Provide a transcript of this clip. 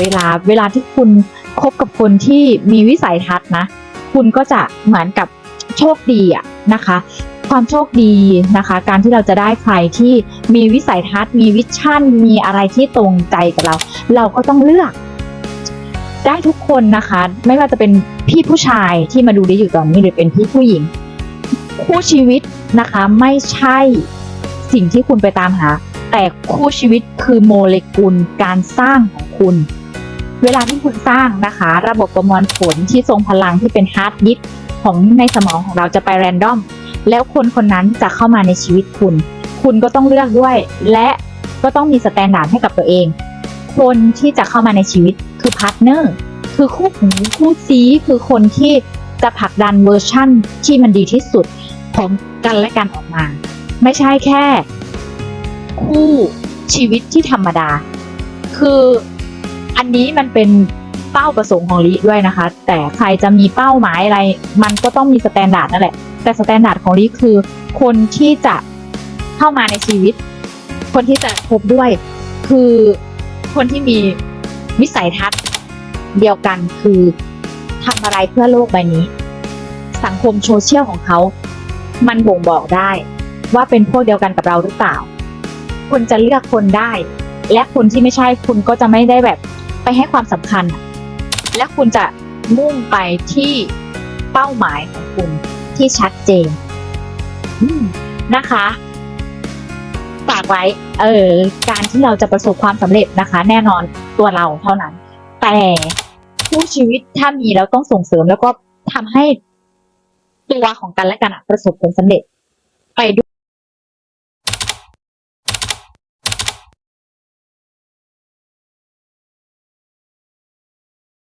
เวลาเวลาที่คุณคบกับคนที่มีวิสัยทัศน์นะ คุณก็จะเหมือนกับโชคดีอะนะคะ ความโชคดีนะคะ การที่เราจะได้ใครที่มีวิสัยทัศน์ มีวิชั่น มีอะไรที่ตรงใจกับเรา เราก็ต้องเลือก ได้ทุกคนนะคะ ไม่ว่าจะเป็นพี่ผู้ชายที่มาดูได้อยู่ตอนนี้หรือเป็นพี่ผู้หญิง คู่ชีวิตนะคะไม่ใช่สิ่งที่คุณไปตามหา แต่คู่ชีวิตคือโมเลกุลการสร้างของคุณ เวลาที่คุณสร้างนะคะ ระบบประมวลผลที่ทรงพลังที่เป็นฮาร์ดดิสของในสมองของเราจะไปแรนดอม แล้วคนคนนั้นจะเข้ามาในชีวิตคุณ คุณก็ต้องเลือกด้วย และก็ต้องมีสแตนดาร์ดให้กับตัวเอง คนที่จะเข้ามาในชีวิตคือพาร์ทเนอร์คือคู่หูคู่ซีคือคนที่จะผลักดันเวอร์ชั่นที่มันดีที่สุดของกันและกันออกมา ไม่ใช่แค่ คู่ชีวิตที่ธรรมดา คือ อันนี้มันเป็นเป้าประสงค์ของลิด้วยนะคะ แต่ใครจะมีเป้าหมายอะไร มันก็ต้องมีสแตนดาร์ดนั่นแหละ แต่สแตนดาร์ดของลิคือคนที่จะเข้ามาในชีวิต คนที่จะคบด้วย คือคนที่มีวิสัยทัศน์เดียวกันคือทำอะไรเพื่อโลกใบนี้ สังคมโซเชียลของเขา มันบ่งบอกได้ ว่าเป็นพวกเดียวกันกับเราหรือเปล่า คุณจะเลือกคนได้ และคนที่ไม่ใช่คุณก็จะไม่ได้แบบ ไปให้ความสำคัญ และคุณจะมุ่งไปที่เป้าหมายของคุณที่ชัดเจนนะคะฝากไว้ เออ การที่เราจะประสบความสำเร็จนะคะ แน่นอนตัวเราเท่านั้น แต่ผู้ชีวิตถ้ามีแล้วต้องส่งเสริมแล้วก็ทำให้ตัวของกันและกันประสบผลสำเร็จ